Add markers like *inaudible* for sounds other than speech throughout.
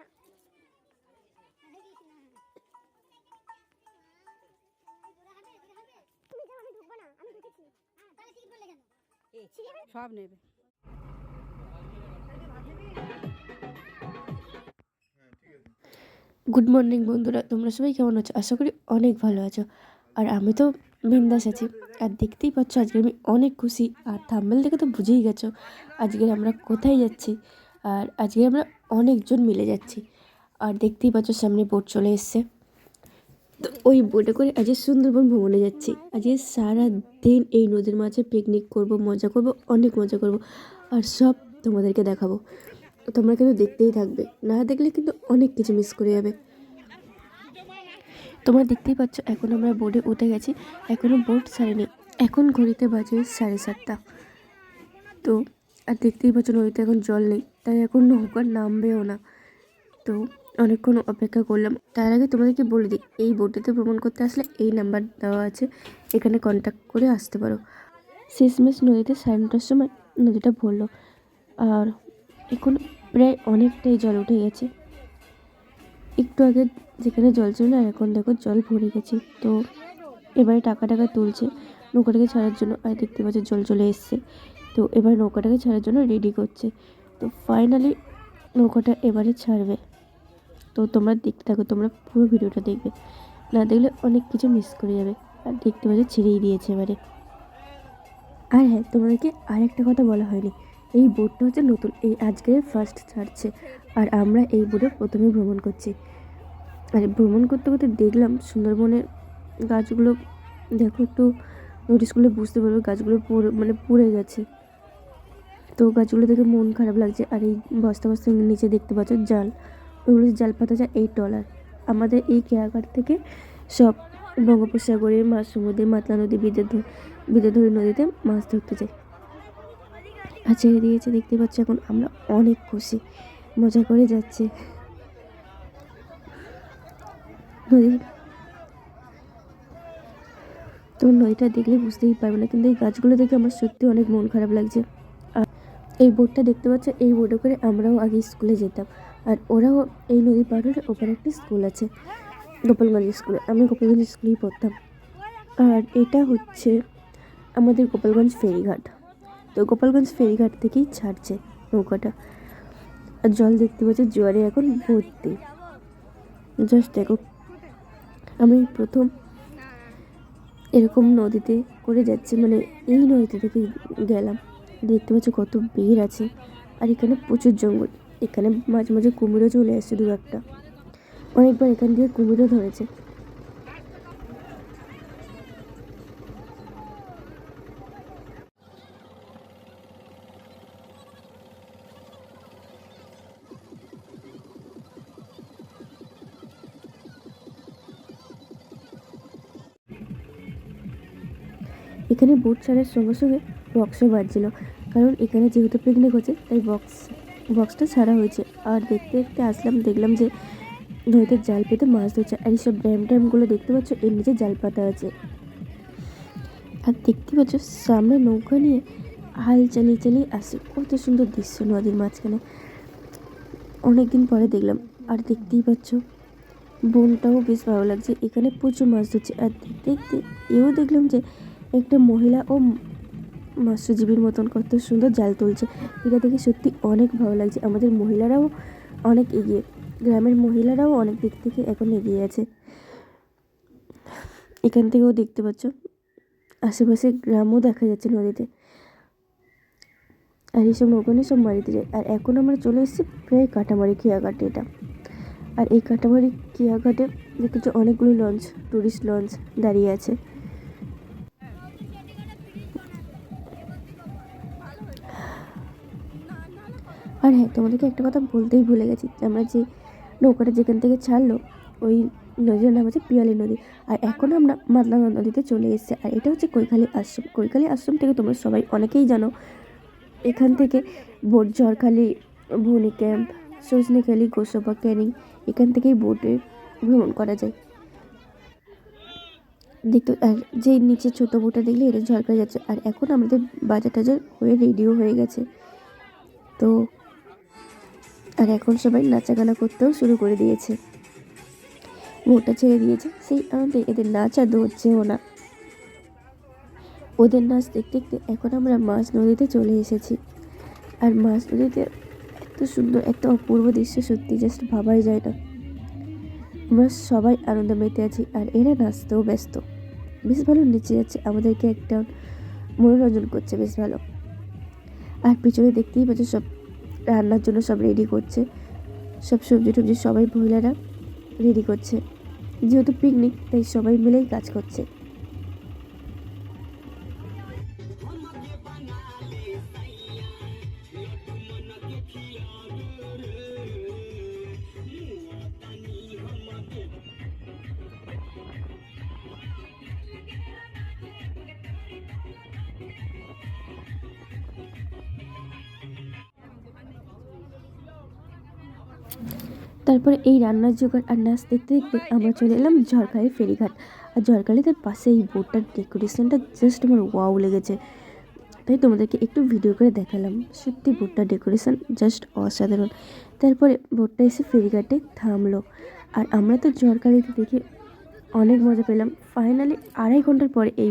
না। তুমি যাও আমি ঢুকবো না আমি ঢুকেছি। তাহলে টিকিট বললে কেন? সব নেবে। গুড মর্নিং বন্ধুরা তোমরা সবাই কেমন আছো? আশা করি অনেক ভালো আছো। আর আমি তো বিন্দাস আছি। আর দেখতেই পাচ্ছ আজকে আমি অনেক খুশি। আর থাম্বেল দেখে তো বুঝেই গেছো আজকে আমরা কোথায় যাচ্ছি? আর আজকে আমরা অনেকজন মিলে যাচ্ছি। আর দেখতেই পাচ্ছ সামনে বোট চলে এসছে। তো ওই বোটে করে আজকে সুন্দরবন ভ্রমণে যাচ্ছি। আজকে সারা দিন এই নদীর মাঝে পিকনিক করব, মজা করব, অনেক মজা করব। আর সব তোমাদেরকে দেখাবো। তোমরা কিন্তু দেখতেই থাকবে। না দেখলে কিন্তু অনেক কিছু মিস করে যাবে। তোমরা দেখতেই পাচ্ছ, এখন আমরা বোটে উঠে গেছি। এখনও বোট ছাড়েনি। এখন ঘড়িতে বাজে সাড়ে সাতটা। তো আর দেখতেই পাচ্ছ নদীতে এখন জল নেই। তাই এখন নৌকা নামবেও না। তো অনেকক্ষণ অপেক্ষা করলাম। তার আগে তোমাদেরকে বলে দিই, এই বোটেতে ভ্রমণ করতে আসলে এই নাম্বার দেওয়া আছে। এখানে কন্ট্যাক্ট করে আসতে পারো। শেষমেশ নদীতে সাড়ে নটার সময় নদীটা ভরলো। আর এখন প্রায় অনেকটাই জল উঠে গেছে। একটু আগে যেখানে জল ছিল না এখন দেখো জল ভরে গেছে। তো এবারে টাকা টাকা তুলছে নৌকাটাকে ছাড়ার জন্য। আর দেখতে পাচ্ছে জল চলে এসছে। তো এবার নৌকাটাকে ছাড়ার জন্য রেডি করছে। তো ফাইনালি নৌকাটা এবারে ছাড়বে। তো তোমরা দেখতে থাকো, তোমরা পুরো ভিডিওটা দেখবে। না দেখলে অনেক কিছু মিস করে যাবে। আর দেখতে পাচ্ছ ছেড়েই দিয়েছে এবারে। আর হ্যাঁ তোমাদেরকে আর একটা কথা বলা হয়নি। এই বোটটা হচ্ছে নতুন, এই আজকে ফার্স্ট ছাড়ছে। আর আমরা এই বোটে প্রথমে ভ্রমণ করছি। আর ভ্রমণ করতে করতে দেখলাম সুন্দরবনের গাছগুলো, দেখো একটু নোটিস করলে বুঝতে পারবে গাছগুলো পুরো মানে পুড়ে গেছে। তো গাছগুলো দেখে মন খারাপ লাগছে। আর এই বস্তা বস্তা নিচে দেখতে পাচ্ছ জাল। ওইগুলো জাল পাতা যায় এই টলার আমাদের এই কেয়াঘাট থেকে সব বঙ্গোপসাগরের মাছ সমুদ্রে মাতলা নদী বিদ্যাধর বিদ্যাধরী নদীতে মাছ ধরতে যায়। আর ছেড়ে দিয়েছে দেখতে পাচ্ছ এখন আমরা অনেক খুশি। মজা করে যাচ্ছে। নদী তো নদীটা দেখলে বুঝতেই পারবে না, কিন্তু এই গাছগুলো দেখে আমার সত্যি অনেক মন খারাপ লাগছে। এই বোটটা দেখতে পাচ্ছ, এই বোটে করে আমরাও আগে স্কুলে যেতাম। আর ওরাও এই নদী হলে ওপারে একটি স্কুল আছে, গোপালগঞ্জ স্কুলে। আমি গোপালগঞ্জ স্কুলেই পড়তাম। আর এটা হচ্ছে আমাদের গোপালগঞ্জ ফেরিঘাট। তো গোপালগঞ্জ ফেরিঘাট থেকেই ছাড়ছে নৌকাটা। আর জল দেখতে পাচ্ছি, জোয়ারে এখন ভর্তি। জাস্ট দেখো, আমি প্রথম এরকম নদীতে করে যাচ্ছি মানে এই নদীতে থেকে গেলাম। দেখতে পাচ্ছ কত ভিড় আছে। আর এখানে প্রচুর জঙ্গল। এখানে মাঝে মাঝে কুমিরও চলে আসছে দু একটা। অনেকবার এখান দিয়ে কুমিরও ধরেছে। এখানে বোট ছাড়ার সঙ্গে সঙ্গে বক্সও বাজছিল। কারণ এখানে যেহেতু পিকনিক হচ্ছে, তাই বক্স, বক্সটা ছাড়া হয়েছে। আর দেখতে দেখতে আসলাম, দেখলাম যে নদীতে জাল পেতে মাছ ধরছে। আর এইসব ড্যাম ট্যামগুলো দেখতে পাচ্ছ, এর নিচে জাল পাতা আছে। আর দেখতে পাচ্ছ, সামনে নৌকা নিয়ে হাল চালিয়ে চালিয়ে আসে। কত সুন্দর দৃশ্য নদীর মাঝখানে। অনেকদিন পরে দেখলাম। আর দেখতেই পাচ্ছ, বনটাও বেশ ভালো লাগছে। এখানে প্রচুর মাছ ধরছে। আর দেখতে দেখতে এও দেখলাম যে একটা মহিলা ও মৎস্যজীবীর মতন কত সুন্দর জাল তুলছে। এটা দেখে সত্যি অনেক ভালো লাগছে। আমাদের মহিলারাও অনেক এগিয়ে, গ্রামের মহিলারাও অনেক দিক থেকে এখন এগিয়ে আছে। এখান থেকেও দেখতে পাচ্ছ, আশেপাশে গ্রামও দেখা যাচ্ছে নদীতে। আর এইসব নৌকা নিয়ে সব মারিতে যায়। আর এখন আমরা চলে এসেছি প্রায় কাটামারি খেয়াঘাটে এটা। আর এই কাটামারি খেয়াঘাটে দেখেছ অনেকগুলো লঞ্চ টুরিস্ট লঞ্চ দাঁড়িয়ে আছে। আর হ্যাঁ তোমাদেরকে একটা কথা বলতেই ভুলে গেছি আমরা যে নৌকাটা যেখান থেকে ছাড়লো, ওই নদীর নাম হচ্ছে পিয়ালি নদী। আর এখন আমরা মাতলা নদীতে চলে এসেছি। আর এটা হচ্ছে কৈখালি আশ্রম। কৈখালি আশ্রম থেকে তোমরা সবাই অনেকেই জানো, এখান থেকে বোট ঝড়খালি, ভুনি ক্যাম্প সজনেখালি গোসবা ক্যানিং, এখান থেকেই বোটে ভ্রমণ করা যায়। দেখতে, আর যে নিচে ছোটো বোটটা দেখলে এটা ঝড়খালি যাচ্ছে। আর এখন আমাদের বাজার টাজার হয়ে রেডিও হয়ে গেছে। তো আর এখন সবাই নাচাগানা করতেও শুরু করে দিয়েছে। মোটা ছেড়ে দিয়েছে। সেই আনন্দে এদের নাচ আর ধরছেও না। ওদের নাচ দেখতে দেখতে এখন আমরা মাছ নদীতে চলে এসেছি। আর মাছ নদীতে এত সুন্দর এত অপূর্ব দৃশ্য সত্যি জাস্ট ভাবাই যায় না। আমরা সবাই আনন্দ মেতে আছি আর এরা নাচতেও ব্যস্ত। বেশ ভালো নেচে যাচ্ছে। আমাদেরকে একটা মনোরঞ্জন করছে বেশ ভালো। আর পিছনে দেখতেই পাচ্ছ সব রান্নার জন্য সব রেডি করছে। সব সবজি টবজি সবাই মহিলারা রেডি করছে। যেহেতু পিকনিক তাই সবাই মিলেই কাজ করছে। তারপরে এই রান্নার জোগাড় আর নাচ দেখতে দেখতে আমরা চলে এলাম ঝড়খালির ফেরিঘাট। আর ঝড়খালিদের পাশে এই বোটটার ডেকোরেশনটা জাস্ট আমার ওয়াও লেগেছে। তাই তোমাদেরকে একটু ভিডিও করে দেখালাম। সত্যি বোটটার ডেকোরেশন জাস্ট অসাধারণ। তারপরে বোটটা এসে ফেরিঘাটে থামলো। আর আমরা তো ঝড়খালিতে দেখে অনেক মজা পেলাম। ফাইনালি আড়াই ঘণ্টার পরে এই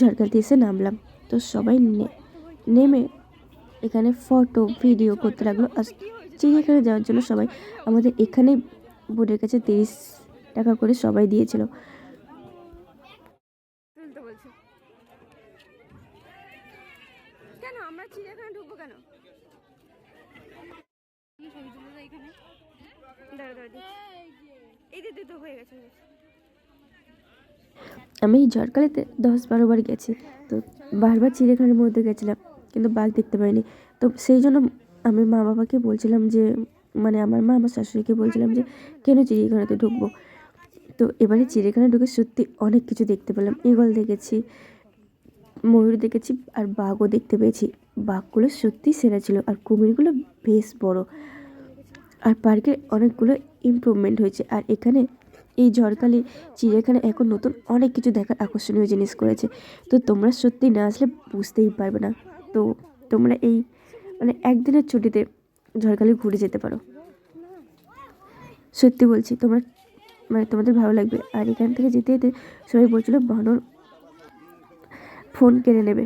ঝড়খালিতে এসে নামলাম। তো সবাই নেমে এখানে ফটো ভিডিও করতে লাগল। আর চিড়িয়াখানা যাওয়ার জন্য সবাই আমাদের এখানে বোর্ডের কাছে তিরিশ টাকা করে সবাই দিয়েছিল। কেন? আমরা চিড়িয়াখানা ঢুকবো কেন। আমি এই ঝড়খালিতে দশ বারো বার গেছি তো বারবার চিড়িয়াখানার মধ্যে গেছিলাম কিন্তু বাঘ দেখতে পাইনি। তো সেই জন্য আমি মা বাবাকে বলছিলাম যে মানে আমার মা আমার শাশুড়িকে বলছিলাম যে, কেন চিড়িয়াখানাতে ঢুকবো? তো এবারে চিড়িয়াখানায় ঢুকে সত্যি অনেক কিছু দেখতে পেলাম। ঈগল দেখেছি, ময়ূর দেখেছি আর বাঘও দেখতে পেয়েছি। বাঘগুলো সত্যি সেরা ছিল আর কুমিরগুলো বেশ বড়। আর পার্কে অনেকগুলো ইমপ্রুভমেন্ট হয়েছে। আর এখানে এই ঝড়কালে চিড়িয়াখানা এখন নতুন অনেক কিছু দেখার আকর্ষণীয় জিনিস করেছে। তো তোমরা সত্যি না আসলে বুঝতেই পারবে না। তো তোমরা এই মানে একদিনের ছুটিতে ঝড়খালি ঘুরে যেতে পারো। সত্যি বলছি, তোমরা মানে তোমাদের ভালো লাগবে। আর এখান থেকে যেতে যেতে সবাই বলছিল বানর ফোন কেড়ে নেবে।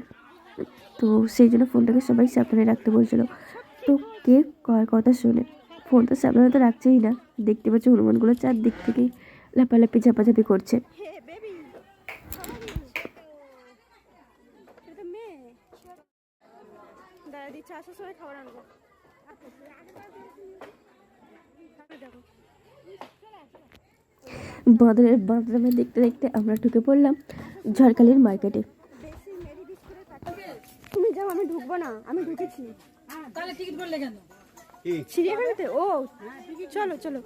তো সেই জন্য ফোনটাকে সবাই সাবধানে রাখতে বলছিল। তো কে কার কথা শোনে? ফোন তো সাবধানে তো রাখছেই না। দেখতে পাচ্ছি, হনুমানগুলো চারদিক থেকেই লাপালাপি ঝাপাঝাপি করছে হে বেবি এটা তো মেয়ে দাঁড়া দিচ্ছে আসার সময় খাবার আনব। দেখো বাঁদরের বাঁদরামে দেখতে দেখতে আমরা ঢুকে পড়লাম ঝড়খালির মার্কেটে। তুমি যাও আমি ঢুকবো না আমি ঢুকেছি। তাহলে টিকিট করলে কেন? চিড়িয়াখানাতে ও চলো চলো।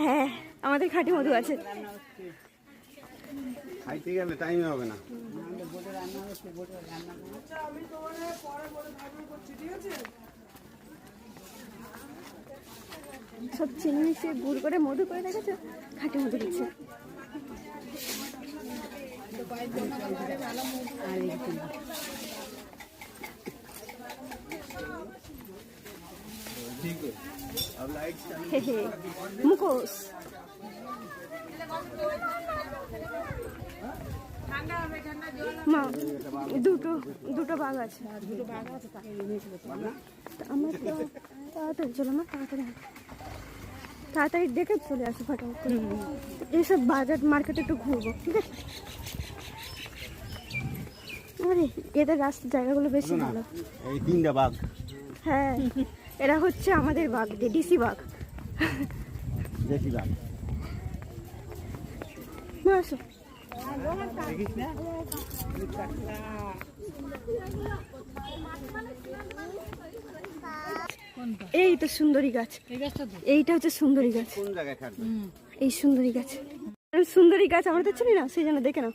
হ্যাঁ আমাদের খাঁটি মধু আছে। খাইতে গেলে টাইম হবে না। সব চিনি মিশিয়ে গুড় করে মধু করে রেখেছে খাঁটি মধু দিচ্ছে। মুখোশ। মা দুটো দুটো বাঘ আছে। দুটো বাঘ আছে তো তাড়াতাড়ি চলো মা তাড়াতাড়ি তাড়াতাড়ি দেখে চলে আসি ফটাফট এইসব বাজার মার্কেটে একটু ঘুরবো ঠিক আছে? আরে এদের রাস্তার জায়গাগুলো বেশি ভালো। এই তিনটা বাঘ। হ্যাঁ এরা হচ্ছে আমাদের বাঘ ডিসি বাঘ। দেশি বাঘ। আসো। এই তো সুন্দরী গাছ। এই গাছটা তো এইটা হচ্ছে সুন্দরী গাছ। কোন জায়গায় খাটবে এই সুন্দরী গাছ। সুন্দরী গাছ আমরা তো চিনি না সেই জন্য দেখে নাও।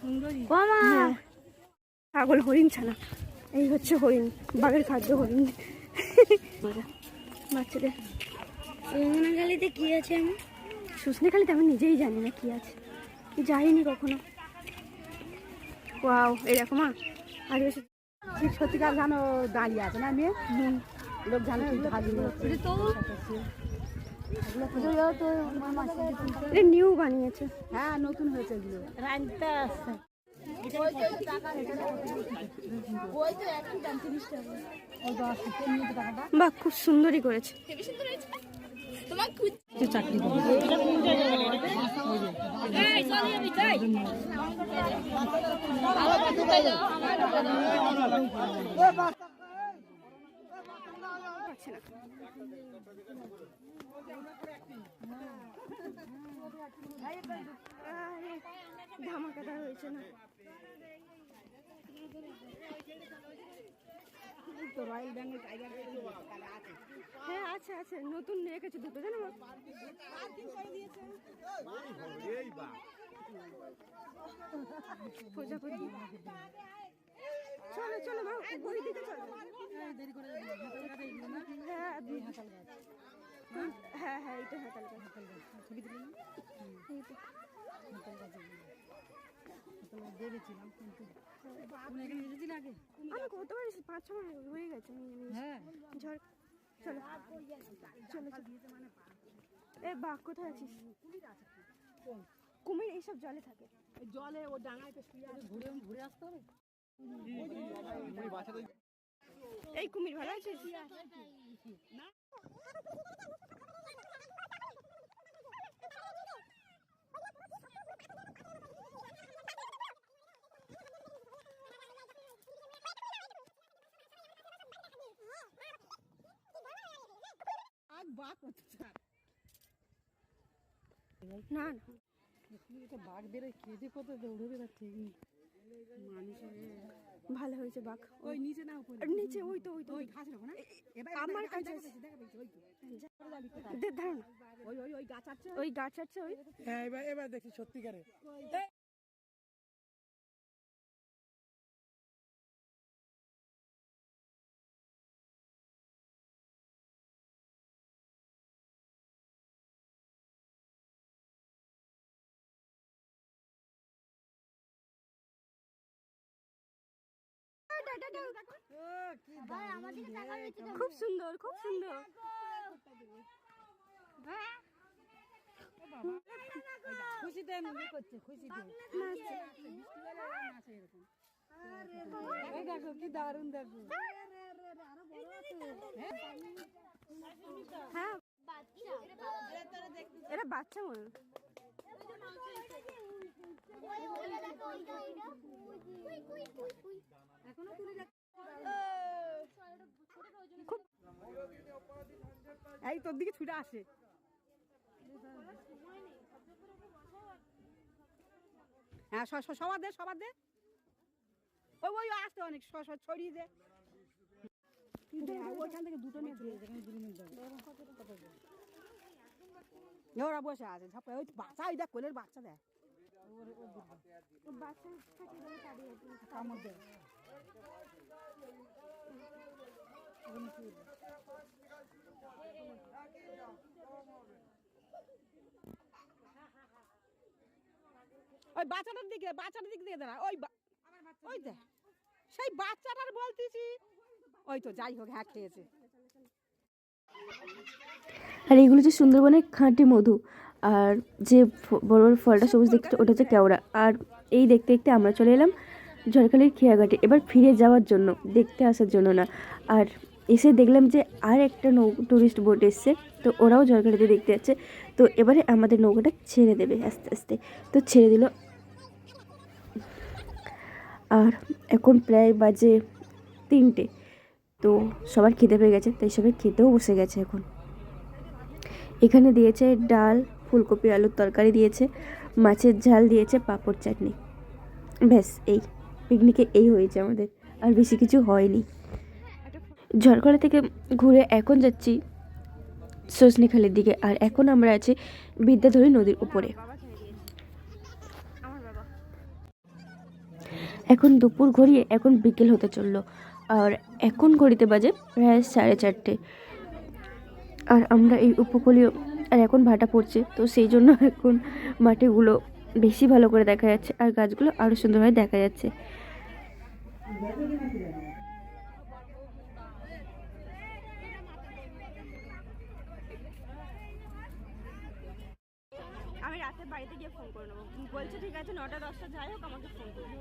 সুন্দরী। হ্যাঁ। পাগল হরিণ ছানা। এই হচ্ছে হরিণ বাঘের খাদ্য হরিণ। বাচ্চাদের। সুমনাগালিতে কি আছে আমি শুশনিখালিতে আমি নিজেই জানি না কি আছে। যাইনি কখনো। ওয়াও এরকম আগে এসে সত্যিকার জানো দাঁড়িয়ে আছে না মেয়ে? লোক জানে নিউ বানিয়েছে। হ্যাঁ নতুন হয়েছে এগুলো। আসছে বাহ খুব সুন্দরই করেছে। চাকরি পাচ্ছে না ধামাকাদার হয়েছে না হ্যাঁ আছে আছে। নতুন রেখেছে দুটো, জানো? এই প্রজাপতি। চলো চলো মা ওই দিকে চলো। হ্যাঁ হ্যাঁ হ্যাঁ এইটা হাতাল গাছ এই তো। আমি কতবার এসেছি পাঁচ ছ হয়ে গেছে আমি জানি। ঝড় চলো। চলো চলো। এ বাঘ কোথায় আছিস? কুমির এইসব জলে থাকে। জলে ও ডাঙায় ঘুরে ঘুরে আসতে হবে? এই কুমির ভালো আছিস? আগ *laughs* বাঘ করতে না না বাঘ বেরোয় খেতে কত নেই ভালো হয়েছে বাঘ। ওই নিচে না উপরে। নিচে ওই তো ওই তো ওই ঘাসের ওখানে এবার আমার কাছে। দেখা ওই ওই ওই ওই গাছ আছে ওই। গাছ আছে ওই। হ্যাঁ এবার এবার দেখছি সত্যিকারে। খুব সুন্দর খুব সুন্দর খুশিতে ইয়ে করছে দেখো কি দারুণ দেখো হ্যাঁ এরা বাচ্চা মনে হয়। এই তোর দিকে ছুটে আসে। হ্যাঁ সবার দে সবার দে। ওই ওই আসতে অনেক ছড়িয়ে দে। ওইখান থেকে দুটো নিয়ে ওরা বসে আছে ওই বাচ্চা, ওই দেখ, কোলের বাচ্চা দেখ। ওই বাচ্চাটার দিকে, বাচ্চাটার দিক দিয়ে দাঁড়া, ওই ওই দেখ সেই বাচ্চাটার বলতেছি। ওই তো, যাই হোক হ্যাঁ খেয়েছে। আর এগুলো যে সুন্দরবনের খাঁটি মধু আর যে বড় বড় ফলটা সবুজ দেখতে ওটা হচ্ছে কেওড়া। আর এই দেখতে দেখতে আমরা চলে এলাম ঝড়খালির খেয়াঘাটে। এবার ফিরে যাওয়ার জন্য, দেখতে আসার জন্য না। আর এসে দেখলাম যে আর একটা নৌ টুরিস্ট বোট এসছে, তো ওরাও ঝড়খালিতে দেখতে যাচ্ছে। তো এবারে আমাদের নৌকাটা ছেড়ে দেবে আস্তে আস্তে। তো ছেড়ে দিল। আর এখন প্রায় বাজে তিনটে। তো সবার খেতে পেয়ে গেছে, তাই সবাই খেতেও বসে গেছে এখন। এখানে দিয়েছে ডাল ফুলকপি, আলুর তরকারি দিয়েছে, মাছের ঝাল দিয়েছে, পাঁপড় চাটনি। ব্যাস, এই। পিকনিকে এই হয়েছে আমাদের। আর বেশি কিছু হয়নি। ঝড়খড়া থেকে ঘুরে এখন যাচ্ছি সজনেখালের দিকে। আর এখন আমরা আছি বিদ্যাধরী নদীর উপরে। এখন দুপুর ঘড়িয়ে এখন বিকেল হতে চলল। আর এখন ঘড়িতে বাজে প্রায় সাড়ে চারটে। আর আমরা এই উপকূলীয় আর এখন ভাটা পড়ছে। তো সেই জন্য *laughs* এখন মাটিগুলো বেশি ভালো করে দেখা যাচ্ছে আর গাছগুলো আরও সুন্দরভাবে দেখা যাচ্ছে। আমি রাতে বাড়িতে গিয়ে ফোন করে নেব। বলছে ঠিক আছে, নটা দশটা, যাই হোক, আমাকে ফোন করব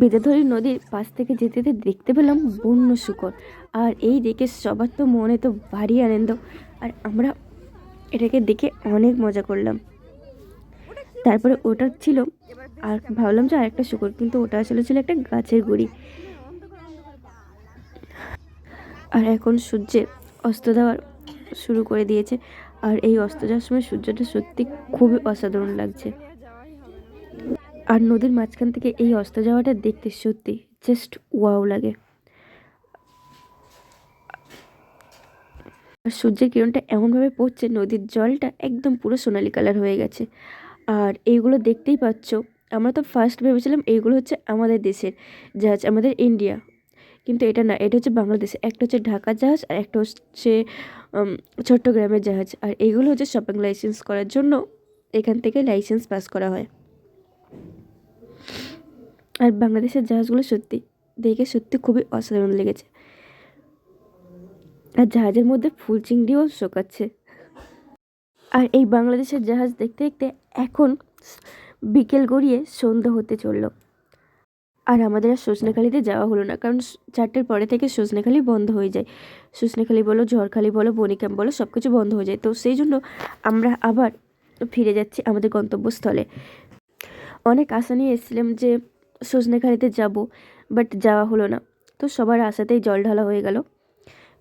বেদাধরী নদীর পাশ থেকে যেতে যেতে দেখতে পেলাম বন্য শুকর। আর এই দেখে সবার তো মনে তো ভারী আনন্দ। আর আমরা এটাকে দেখে অনেক মজা করলাম। তারপরে ওটা ছিল, আর ভাবলাম যে আরেকটা শুকর, কিন্তু ওটা আসলে ছিল একটা গাছের গুড়ি। আর এখন সূর্যের অস্ত দেওয়ার শুরু করে দিয়েছে। আর এই অস্ত যাওয়ার সময় সূর্যটা সত্যি খুবই অসাধারণ লাগছে। আর নদীর মাঝখান থেকে এই অস্ত যাওয়াটা দেখতে সত্যি জাস্ট ওয়াও লাগে। আর সূর্যের কিরণটা এমনভাবে পড়ছে, নদীর জলটা একদম পুরো সোনালি কালার হয়ে গেছে। আর এইগুলো দেখতেই পাচ্ছ, আমরা তো ফার্স্ট ভেবেছিলাম এইগুলো হচ্ছে আমাদের দেশের জাহাজ, আমাদের ইন্ডিয়া কিন্তু এটা না, এটা হচ্ছে বাংলাদেশ। একটা হচ্ছে ঢাকার জাহাজ আর একটা হচ্ছে চট্টগ্রামের জাহাজ। আর এইগুলো হচ্ছে শপিং লাইসেন্স করার জন্য এখান থেকে লাইসেন্স পাস করা হয়। আর বাংলাদেশের জাহাজগুলো সত্যি, দেখে সত্যি খুবই অসাধারণ লেগেছে। আর জাহাজের মধ্যে ফুল চিংড়িও শোকাচ্ছে। আর এই বাংলাদেশের জাহাজ দেখতে দেখতে এখন বিকেল গড়িয়ে সন্ধ্যা হতে চলল। আর আমাদের আর সজনেখালিতে যাওয়া হলো না, কারণ চারটের পরে থেকে সজনেখালি বন্ধ হয়ে যায়। সজনেখালি বলো, ঝড়খালি বলো বনিক্যাম্প বলো সব কিছু বন্ধ হয়ে যায়। তো সেই জন্য আমরা আবার ফিরে যাচ্ছি আমাদের গন্তব্যস্থলে। অনেক আশা নিয়ে এসেছিলাম যে সজনেখালিতে যাব বাট যাওয়া হলো না। তো সবার আশাতেই জল ঢালা হয়ে গেল।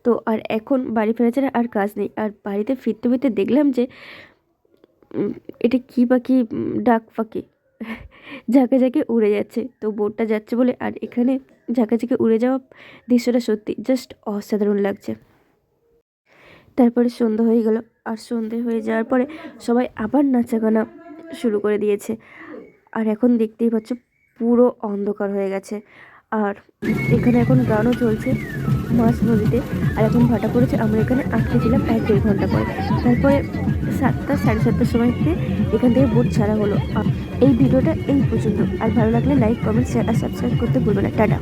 তো আর এখন বাড়ি ফেরা ছাড়া আর কাজ নেই। আর বাড়িতে ফিরতে ফিরতে দেখলাম যে এটা কী পাখি ডাক পাখি *laughs* ঝাঁকে ঝাঁকে উড়ে যাচ্ছে। তো বোটটা যাচ্ছে বলে আর এখানে ঝাঁকে ঝাঁকে উড়ে যাওয়া দৃশ্যটা সত্যি জাস্ট অসাধারণ লাগছে। তারপরে সন্ধ্যা হয়ে গেল। আর সন্ধে হয়ে যাওয়ার পরে সবাই আবার নাচা গানা শুরু করে দিয়েছে। আর এখন দেখতেই পাচ্ছ পুরো অন্ধকার হয়ে গেছে। আর এখানে এখন গানও চলছে মাছ নদীতে। আর এখন ভাটা পড়েছে, আমরা এখানে আটকে ছিলাম এক দেড় ঘণ্টা পরে। তারপরে সাতটা, সাড়ে সাতটার সময় থেকে এখান থেকে বোট ছাড়া হলো। এই ভিডিওটা এই পর্যন্ত। আর ভালো লাগলে লাইক কমেন্ট শেয়ার আর সাবস্ক্রাইব করতে ভুলবে না। টাটা।